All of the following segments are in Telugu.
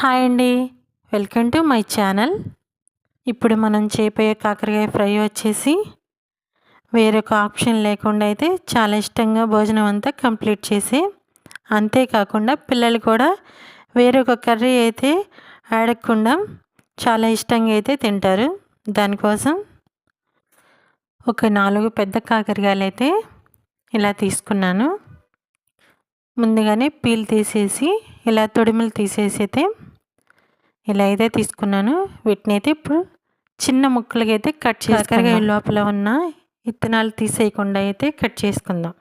హాయ్ అండి. Welcome to my channel. ఇప్పుడు మనం చేపోయే కాకరకాయ ఫ్రై వచ్చేసి వేరొక ఆప్షన్ లేకుండా అయితే చాలా ఇష్టంగా భోజనం అంతా కంప్లీట్ చేసి అంతేకాకుండా పిల్లలు కూడా వేరొక కర్రీ అయితే అడగకుండా చాలా ఇష్టంగా అయితే తింటారు. దానికోసం ఒక నాలుగు పెద్ద కాకరకాయలు అయితే ఇలా తీసుకున్నాను. ముందుగానే పీల్ తీసేసి ఇలా తొడిమలు తీసేసి అయితే ఇలా అయితే తీసుకున్నాను. వీటిని అయితే ఇప్పుడు చిన్న ముక్కలకి అయితే కట్ చేసుకుని లోపల ఉన్న విత్తనాలు తీసేయకుండా అయితే కట్ చేసుకుందాం.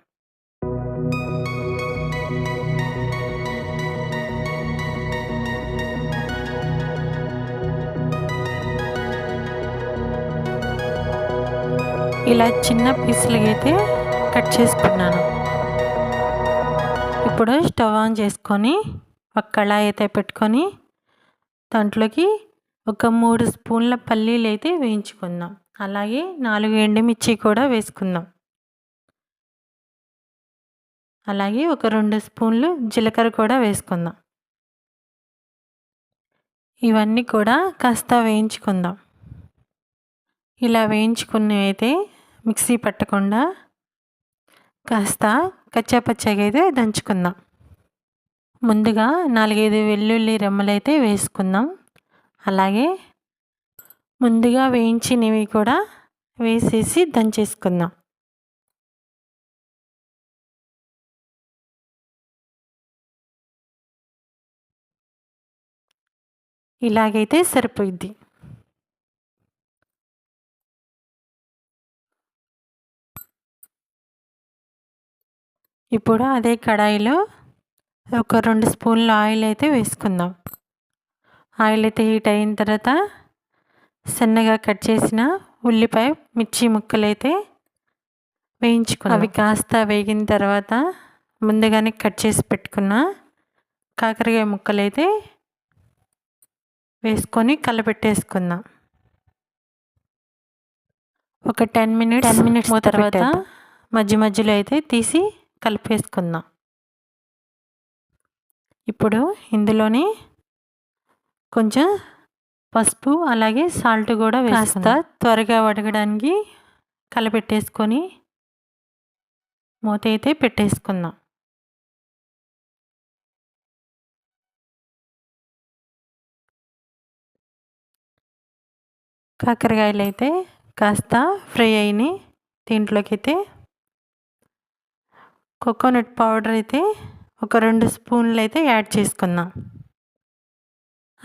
ఇలా చిన్న పీసులకి అయితే కట్ చేసుకున్నాను. ఇప్పుడు స్టవ్ ఆన్ చేసుకొని ఒక కళాయి అయితే పెట్టుకొని దాంట్లోకి ఒక మూడు స్పూన్ల పల్లీలు అయితే వేయించుకుందాం. అలాగే నాలుగు ఎండుమిర్చి కూడా వేసుకుందాం. అలాగే ఒక రెండు స్పూన్లు జీలకర్ర కూడా వేసుకుందాం. ఇవన్నీ కూడా కాస్త వేయించుకుందాం. ఇలా వేయించుకున్నవి అయితే మిక్సీ పట్టకుండా కాస్త కచ్చాపచ్చగా అయితే దంచుకుందాం. ముందుగా నాలుగైదు వెల్లుల్లి రెమ్మలు అయితే వేసుకుందాం. అలాగే ముందుగా వేయించినవి కూడా వేసేసి దంచేసుకుందాం. ఇలాగైతే సరిపోయిద్ది. ఇప్పుడు అదే కడాయిలో ఒక రెండు స్పూన్ల ఆయిల్ అయితే వేసుకుందాం. ఆయిల్ అయితే హీట్ అయిన తర్వాత సన్నగా కట్ చేసిన ఉల్లిపాయ మిర్చి ముక్కలు అయితే వేయించుకున్నాం అవి కాస్త వేగిన తర్వాత ముందుగానే కట్ చేసి పెట్టుకున్న కాకరకాయ ముక్కలు అయితే వేసుకొని కలపెట్టేసుకుందాం. ఒక టెన్ మినిట్స్ టెన్ మినిట్స్ తర్వాత మధ్య మధ్యలో అయితే తీసి కలిపేసుకుందాం. ఇప్పుడు ఇందులోని కొంచెం పసుపు అలాగే సాల్ట్ కూడా వేస్తా త్వరగా వడగడానికి కలపెట్టేసుకొని మూత అయితే పెట్టేసుకుందాం. కాకరకాయలు అయితే కాస్త ఫ్రై అయినాయి. దీంట్లోకి అయితే కోకోనట్ పౌడర్ అయితే ఒక రెండు స్పూన్లు అయితే యాడ్ చేసుకుందాం.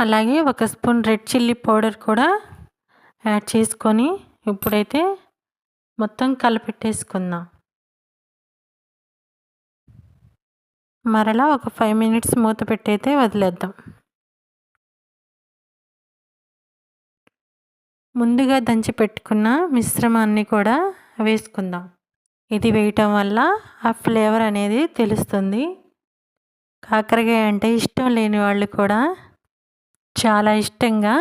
అలాగే ఒక స్పూన్ రెడ్ చిల్లీ పౌడర్ కూడా యాడ్ చేసుకొని ఇప్పుడైతే మొత్తం కలిపెట్టేసుకుందాం. మరలా ఒక ఫైవ్ మినిట్స్ మూత పెట్టయితే వదిలేద్దాం. ముందుగా దంచి పెట్టుకున్న మిశ్రమాన్ని కూడా వేసుకుందాం. ఇది వేయటం వల్ల ఆ ఫ్లేవర్ అనేది తెలుస్తుంది. కాకరకాయ అంటే ఇష్టం లేని వాళ్ళు కూడా చాలా ఇష్టంగా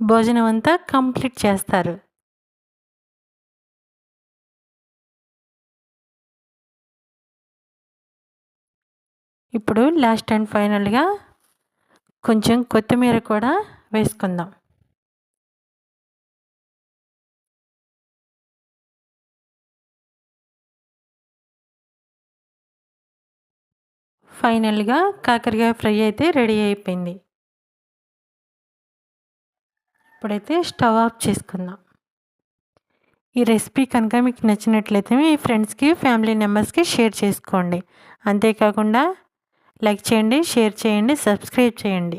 భోజనం అంతా కంప్లీట్ చేస్తారు. ఇప్పుడు లాస్ట్ అండ్ ఫైనల్గా కొంచెం కొత్తిమీర కూడా వేసుకుందాం. ఫైనల్గా కాకరకాయ ఫ్రై అయితే రెడీ అయిపోయింది. ఇప్పుడైతే స్టవ్ ఆఫ్ చేసుకుందాం. ఈ రెసిపీ కనుక మీకు నచ్చినట్లయితే మీ ఫ్రెండ్స్కి ఫ్యామిలీ మెంబర్స్కి షేర్ చేసుకోండి. అంతేకాకుండా లైక్ చేయండి షేర్ చేయండి సబ్స్క్రైబ్ చేయండి.